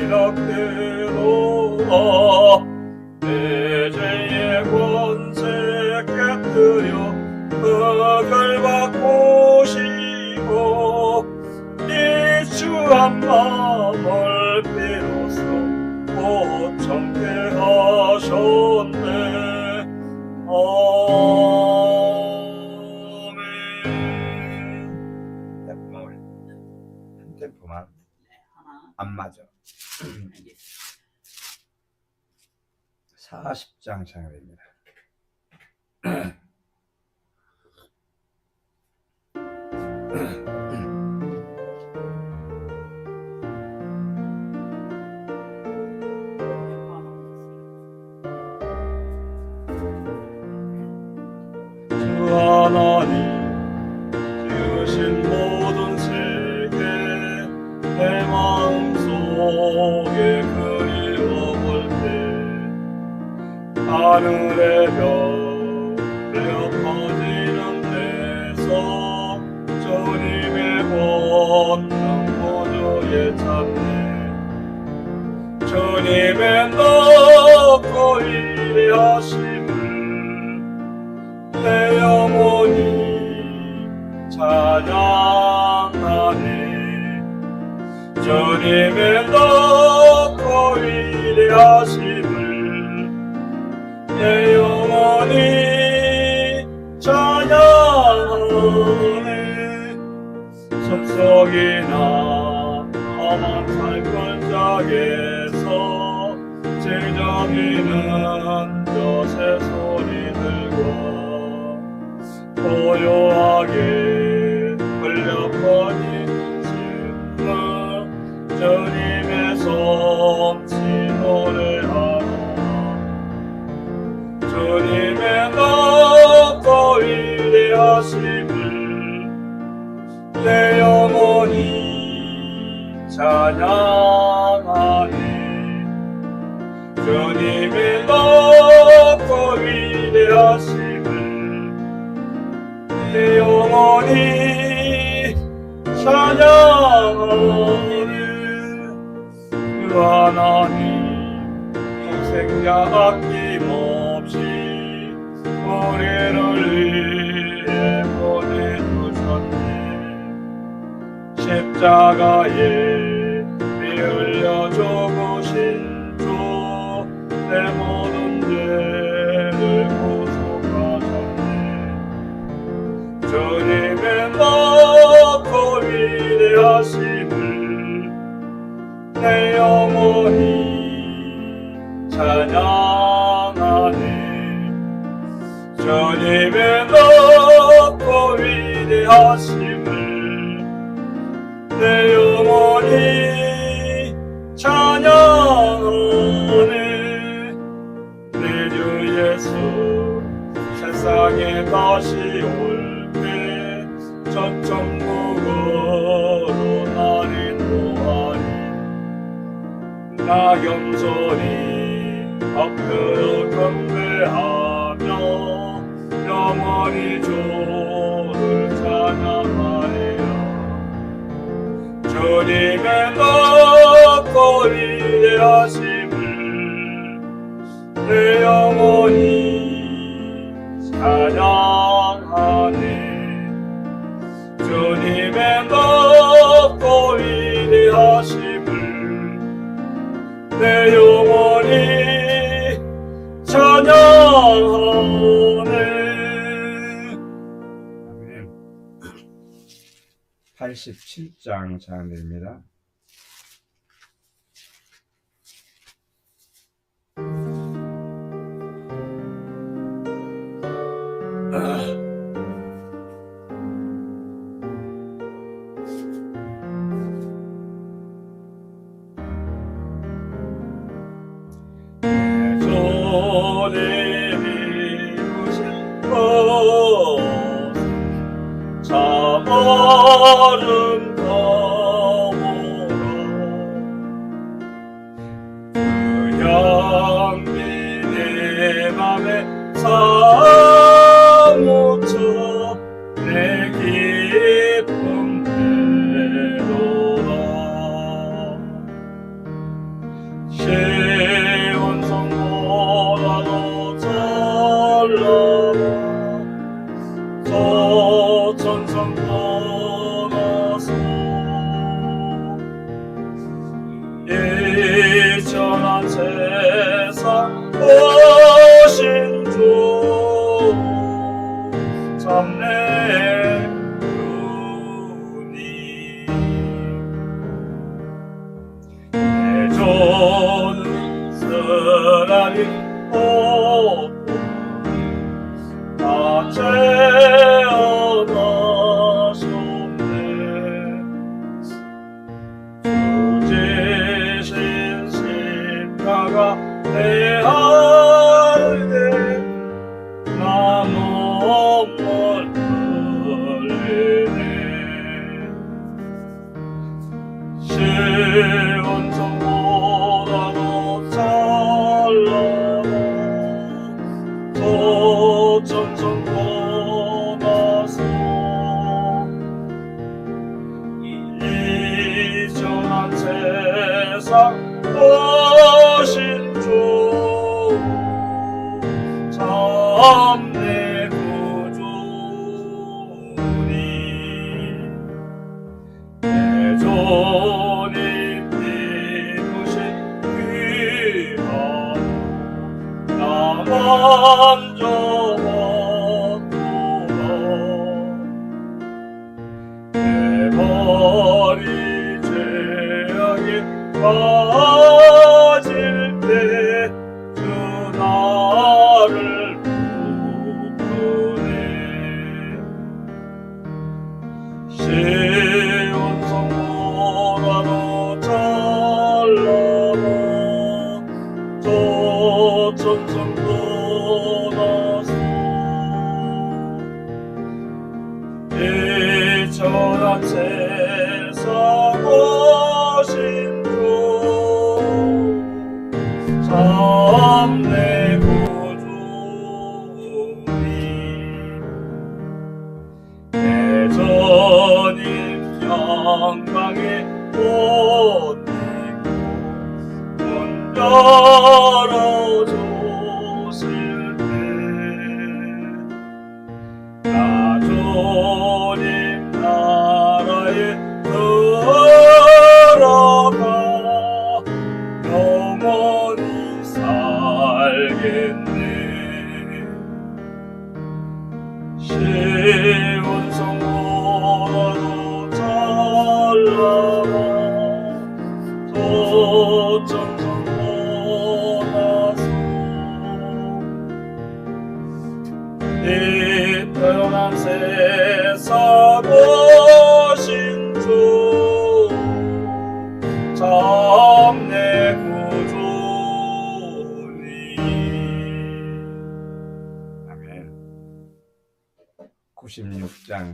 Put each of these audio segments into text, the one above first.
이렇게로다 내 죄의 권세 깨뜨려 흙을 바꾸시고 이 주한 마음을 비로소 고청케 하셨네. 아멘. 템포만 템포만 안 맞아. 알겠습니다. 40장 창입니다. 주님의 높고 위대하심을 내 영혼이 찬양하네. 손속이나 험한 살권장에서 질정이는 저새 소리들과 고요하 하나님 희생자 아낌없이 우리를 위해 보내주셨네. 십자가에 피 흘려 죽으신 주내 모든 죄를 구속하셨네. 주님의 높고 위대하심을 내 영혼이 찬양하네. 주님의 높고 위대하심을 내 영혼이 찬양하네. 내 주 예수 세상에 다시 올 때 저천국으로 날 인도하리 나 겸손히 엎드려 경배하며 영원히 주를 찬양하리라. 주님의 높고 위대하심을 내 영혼이 찬양하네. 주님의 높고 위대하심을 내 영혼이 87장 찬양드립니다. 아 도천 빠질 때주 나를 붙드네. 쉬운 성보다도 찬란한 도천성 떠나서 일천한 세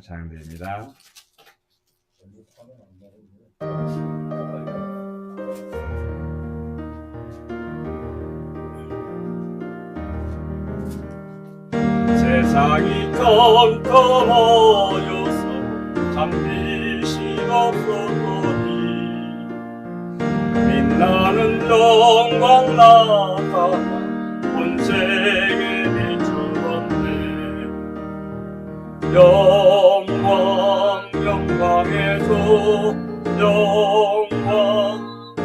장 찬양드립니다. 세상이 컴컴하여서 잠빛이 없었더니 빛나는 영광 나타나 온 세계 비추었네 영 광 영광의 주 영광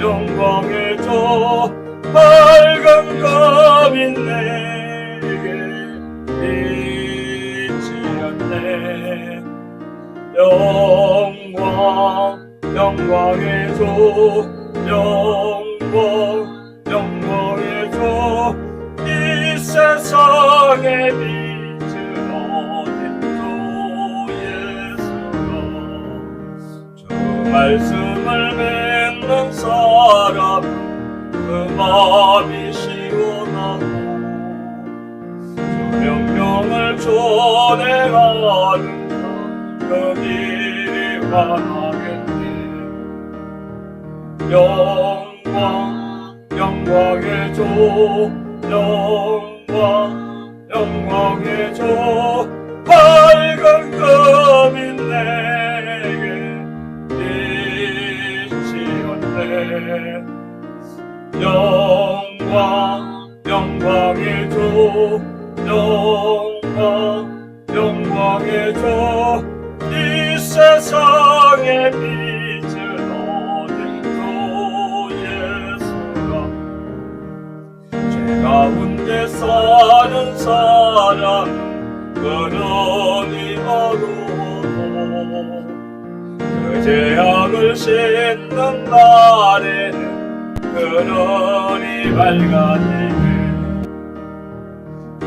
영광의 주 밝은 검인 내게 비치었네. 영광 영광의 주 영광 말씀을 맺는 사람 그 마음이 시원하고 주 명령을 전해가는 그 길이 환하겠네. 영광 영광의 주 영광 영광의 주 밝은 내 영광 영광의 주 영광 영광의 주 이 세상의 빛을 얻은 주 예수가 죄 가운데 사는 사람 그러 죄악을 씻는 날에는 그러니 밝아지네.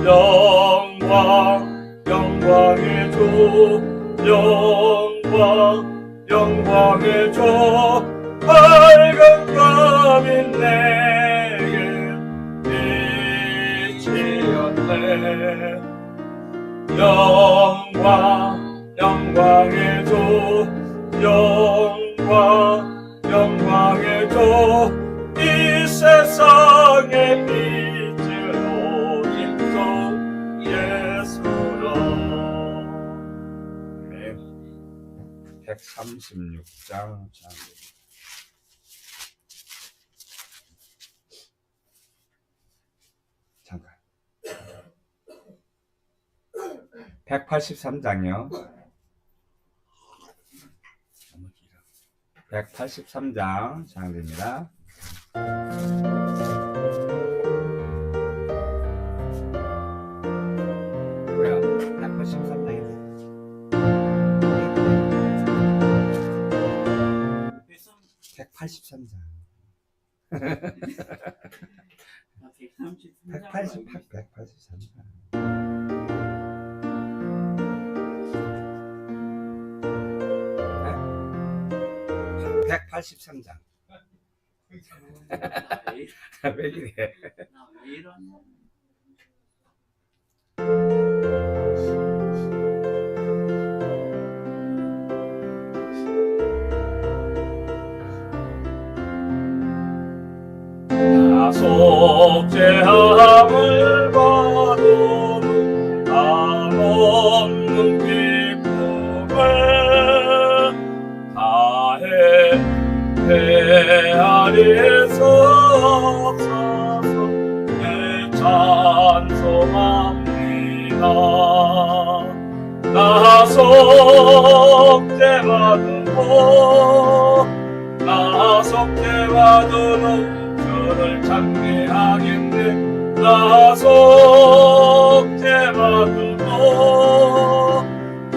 영광 영광의 주 영광 영광의 주 밝은 감인 내게 빛이었네. 영광 영광의 136장 장례. 잠깐. 183장이요. 너무 길어. 183장 장례입니다. 183장. 나 133장 188, 183장. 네? 183장. 왜 이래? 나왜 이러냐? 속죄함을 받은 남없는 기쁨을 다해 헤아리에서 없어서 내 찬송합니다. 나 속죄받은 나 속죄받은 주를 찬미하겠네. 나 속죄받은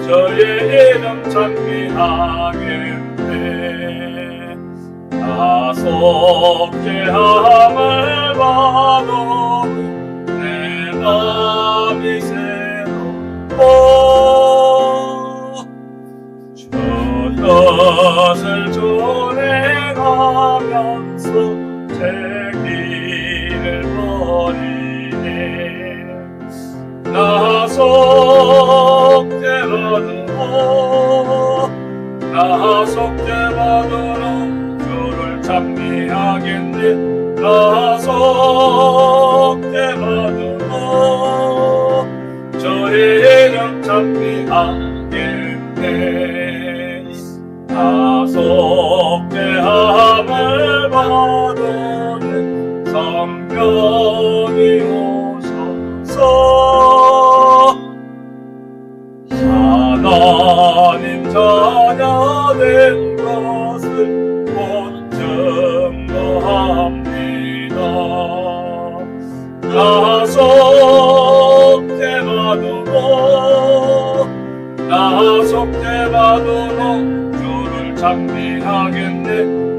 저의 이름 찬미하겠네. 나 속죄함을 받아 내 마음이 새롭고 주 뜻을 전해가면 길을 버리네. 나 속죄받으러 나 속죄받으러 주를 찬미하겠네. 나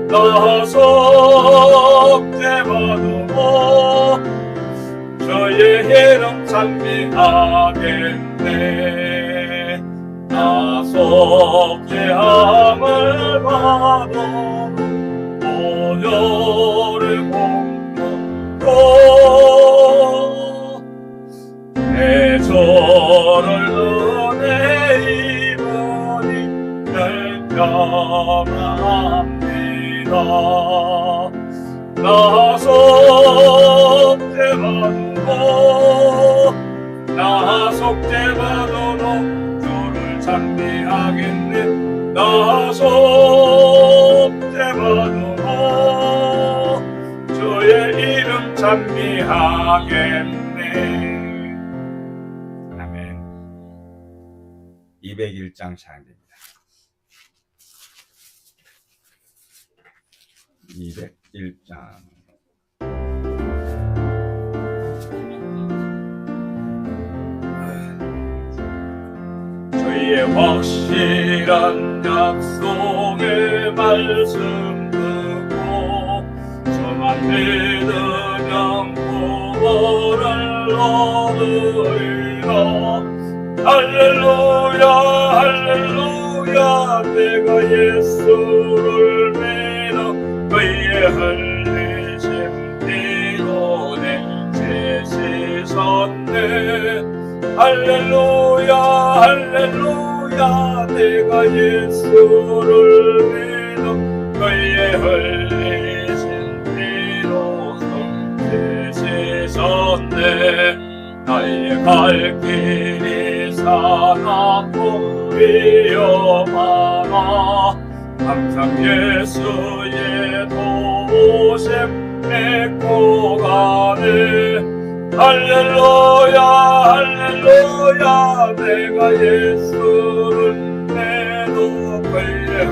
나 속죄받으러 저의 이름 찬미하겠네. 나 속죄함을 받아 오늘을 공포로 내 저를 은혜 입으니 결정 나 속죄받으러 나 속죄받으러 주를 찬미하겠네. 나 속죄받으러 주의 이름 찬미하겠네. 아멘. 200 201장 시작됩니다. 201장 저희의 확실한 약속의 말씀 듣고 저만 믿으면 구원을 얻으리라. 할렐루야 할렐루야 내가 예수를 믿어 그의 흘리신 피로 내죄 씻었네 할렐루야 할렐루야 내가 예수를 믿어 그의 흘리신 피로 성죄 씻었네 나의 갈 길이 사납고 위험하나 항상 예수의 도심 믿고 가네. 할렐루야 할렐루야 내가 예수를 내도 그의